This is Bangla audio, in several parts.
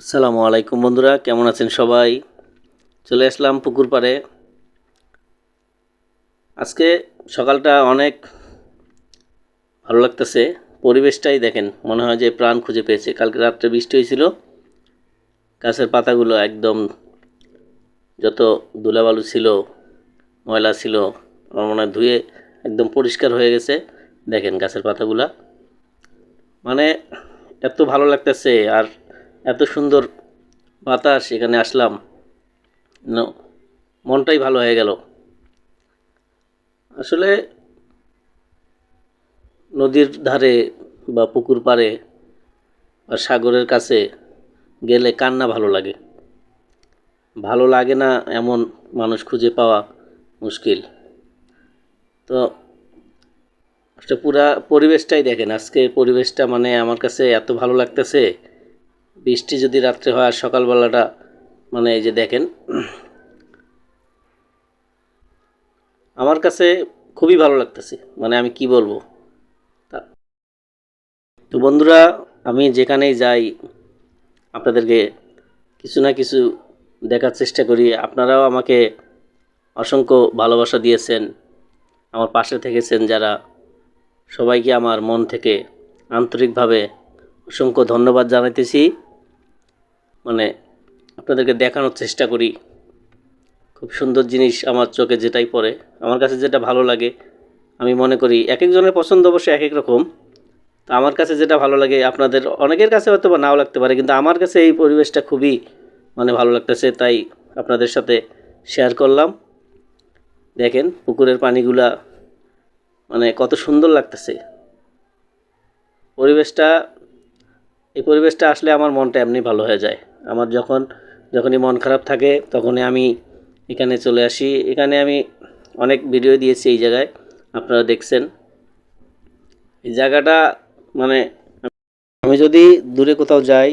আসসালামু আলাইকুম বন্ধুরা, কেমন আছেন সবাই? চলে আসলাম পুকুর পাড়ে। আজকে সকালটা অনেক ভালো লাগতেছে। পরিবেশটাই দেখেন, মনে হয় যে প্রাণ খুঁজে পেয়েছে। কালকে রাত্রে বৃষ্টি হয়েছিল। গাছের পাতাগুলো একদম যত ধুলাবালু ছিল, ময়লা ছিল, আমার মনে হয় ধুয়ে একদম পরিষ্কার হয়ে গেছে। দেখেন গাছের পাতাগুলা। মানে এত ভালো লাগতেছে, আর এত সুন্দর বাতাস এখানে আসলাম। মনটাই ভালো হয়ে গেল। আসলে নদীর ধারে বা পুকুর পাড়ে বা সাগরের কাছে গেলে কান্না ভালো লাগে। ভালো লাগে না এমন মানুষ খুঁজে পাওয়া মুশকিল। তো আচ্ছা পুরা পরিবেশটাই দেখেন। আজকে পরিবেশটা মানে আমার কাছে এত ভালো লাগতেছে বৃষ্টি যদি রাত্রে হয় আর সকালবেলাটা মানে এই যে দেখেন, আমার কাছে খুবই ভালো লাগতেছে। মানে আমি কি বলব? তা- বন্ধুরা, আমি যেখানেই যাই, আপনাদেরকে কিছু না কিছু দেখার চেষ্টা করি। আপনারাও আমাকে অসংখ্য ভালোবাসা দিয়েছেন, আমার পাশে থেকেছেন যারা। সবাইকে আমার মন থেকে আন্তরিকভাবে অসংখ্য ধন্যবাদ জানাইতেছি। মানে আপনাদেরকে দেখানোর চেষ্টা করি। খুব সুন্দর জিনিস আমার চোখে যেটাই পড়ে। আমার কাছে যেটা ভালো লাগে, আমি মনে করি এক একজনের পছন্দ অবশ্য এক এক রকম। তো আমার কাছে যেটা ভালো লাগে, আপনাদের অনেকের কাছে হয়তো বা নাও লাগতে পারে, কিন্তু আমার কাছে এই পরিবেশটা খুবই মানে ভালো লাগতেছে, তাই আপনাদের সাথে শেয়ার করলাম। দেখেন পুকুরের পানিগুলা মানে কত সুন্দর লাগতেছে। পরিবেশটা, এই পরিবেশটা আসলে আমার মনটা এমনি ভালো হয়ে যায়। আমার যখন, যখনই মন খারাপ থাকে, তখনই আমি এখানে চলে আসি। এখানে আমি অনেক ভিডিও দিয়েছি এই জায়গায়, আপনারা দেখছেন। এই জায়গাটা মানে আমি যদি দূরে কোথাও যাই,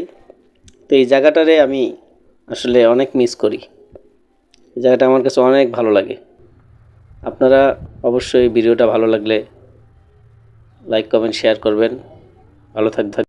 তো এই জায়গাটারে আমি আসলে অনেক মিস করি। এই জায়গাটা আমার কাছে অনেক ভালো লাগে। আপনারা অবশ্যই ভিডিওটা ভালো লাগলে লাইক কমেন্ট শেয়ার করবেন। ভালো থাক